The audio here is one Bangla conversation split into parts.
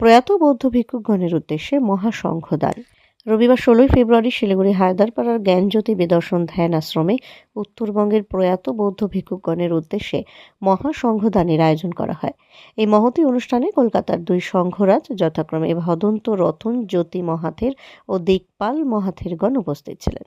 প্রয়াত বৌদ্ধ ভিক্ষুকগণের উদ্দেশ্যে মহাসংঘদান। রবিবার ষোলোই ফেব্রুয়ারি শিলিগুড়ি হায়দারপাড়ার জ্ঞানজ্যোতি বিদর্শন ধ্যান আশ্রমে উত্তরবঙ্গের প্রয়াত বৌদ্ধ ভিক্ষুকগণের উদ্দেশ্যে মহাসংঘদানের আয়োজন করা হয়। এই মহতি অনুষ্ঠানে কলকাতার দুই সংঘরাজ যথাক্রমে ভদন্ত রতন, জ্যোতি মহাথের ও দিকপাল মহাথেরগণ উপস্থিত ছিলেন।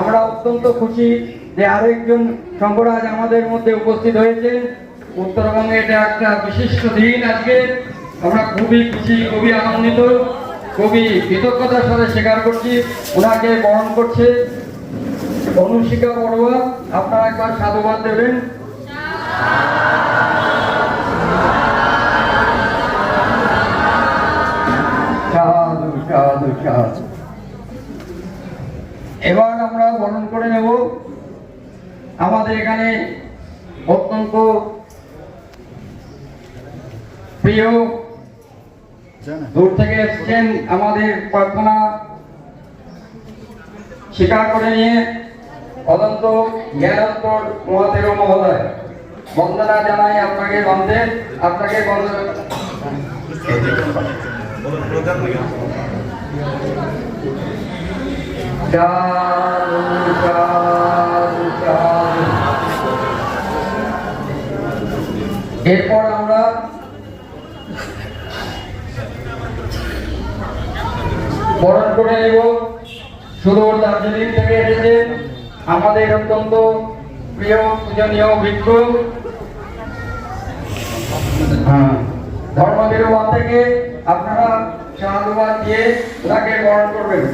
আমরা অত্যন্ত খুশি যে আরেকজন শঙ্করাজ আমাদের মধ্যে উপস্থিত হয়েছেন উত্তরবঙ্গে এটা একটা বিশিষ্ট দিন আজকে। আমরা খুবই খুশি, খুবই আনন্দিত, খুবই কৃতজ্ঞতার সাথে স্বীকার করছি। ওনাকে বরণ করছে অনুশিকা বড়ুয়া। আপনারা একবার সাধুবাদ দেবেন। সাধু সাধু সাধু। এবার আমরা বর্ণন করে নেব। আমাদের এখানে অত্যন্ত প্রিয় দূর থেকে এসেছেন আমাদের প্রার্থনা স্বীকার করে নিয়ে অদন্ত জ্ঞানোত্তর মহাদেব মহোদয়। বন্দনা জানাই আপনাকে বন্দে আপনাকে বন্দনা। চালু এরপর আমরা বরণ করে নেব সুদূর দার্জিলিং থেকে এসেছেন আমাদের অত্যন্ত প্রিয় পূজনীয় ভিক্ষু হ্যাঁ, ধর্মবীর থেকে আপনারা সাধুবাদ দিয়ে তাকে বরণ করবেন